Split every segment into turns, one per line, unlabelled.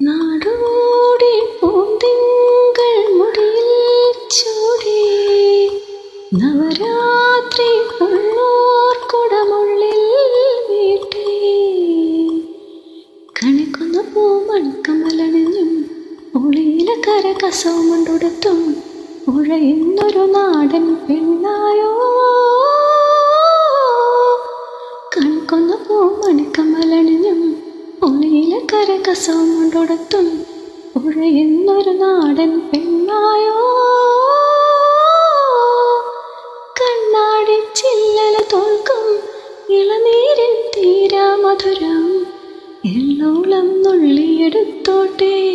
നാടോടി പൂന്തിങ്കൾ മുടിയിൽ ചൂടി. നവരാത്രി കുടമുള്ളിൽ വീട്ടി. കണിക്കുന്ന പൂമൺകമലണിഞ്ഞും ഒളിയില കര കസവുമുണ്ടൊടുത്തും ഉഴയുന്നൊരു നാടൻ പെണ്ണായോ കര കസവുമുണ്ടൊടുത്തും ഉഴയുന്നൊരു നാടൻ പെണ്ണായോ? കണ്ണാടി ചില്ലല തോൽക്കും ഇളനീരിൻ തീരാ മധുരം എള്ളോളം നുള്ളിയെടുത്തോട്ടെ.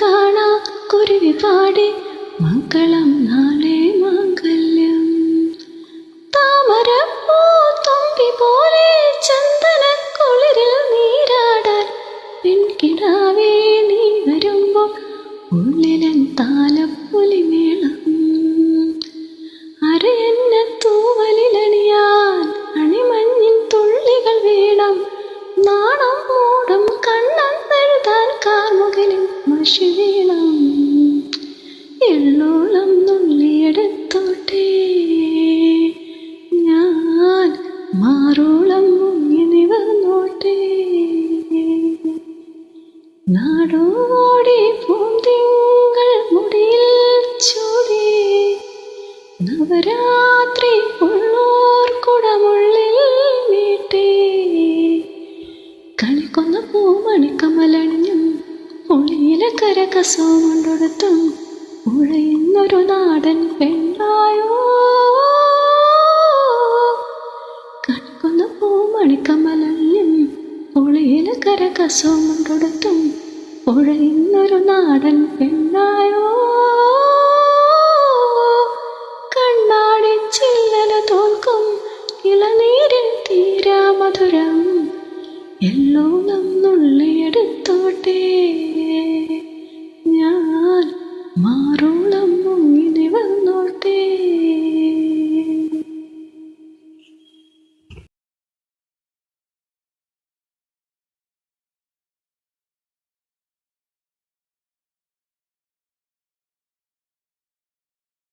കാണാ കുരുവി പാടി മംഗളം നാളെ മംഗല്യം. താമരപ്പൂ തുമ്പി പോലെ ചന്ദനക്കുളിരിൽ നീരാടാൻ പെൺകിടാവേ നീ വരുമ്പോൾ ഉള്ളിലൻ താലപ്പൊലിമേളം അരയന്ന വേണം എള്ളോളം നുള്ളിയെടുത്തോട്ടെ. ഞാൻ മാറോളം മുങ്ങി നിവർന്നോട്ടെ. നാടോടി പൂന്തിങ്കൾ മുടിയിൽ ചൂടി. നവരാത്രി ഉള്ളോർ കുടമുള്ളിൽ വീട്ടി കളിക്കൊന്ന പൂമണിക്കമലണിഞ്ഞും ഒളിയില കര കസവുകൊണ്ടൊടുത്തും ഉഴയുന്നൊരു നാടൻ പെണ്ണായോ? കണക്കുന്ന പൂമണിക്കമലഞ്ഞും ഒളിയില കര കസവുകൊണ്ടൊടുത്തും ഉഴയുന്നൊരു നാടൻ പെണ്ണായോ? കണ്ണാടി ചില്ലല തോൽക്കും മധുരം എല്ലോളം ആറോളം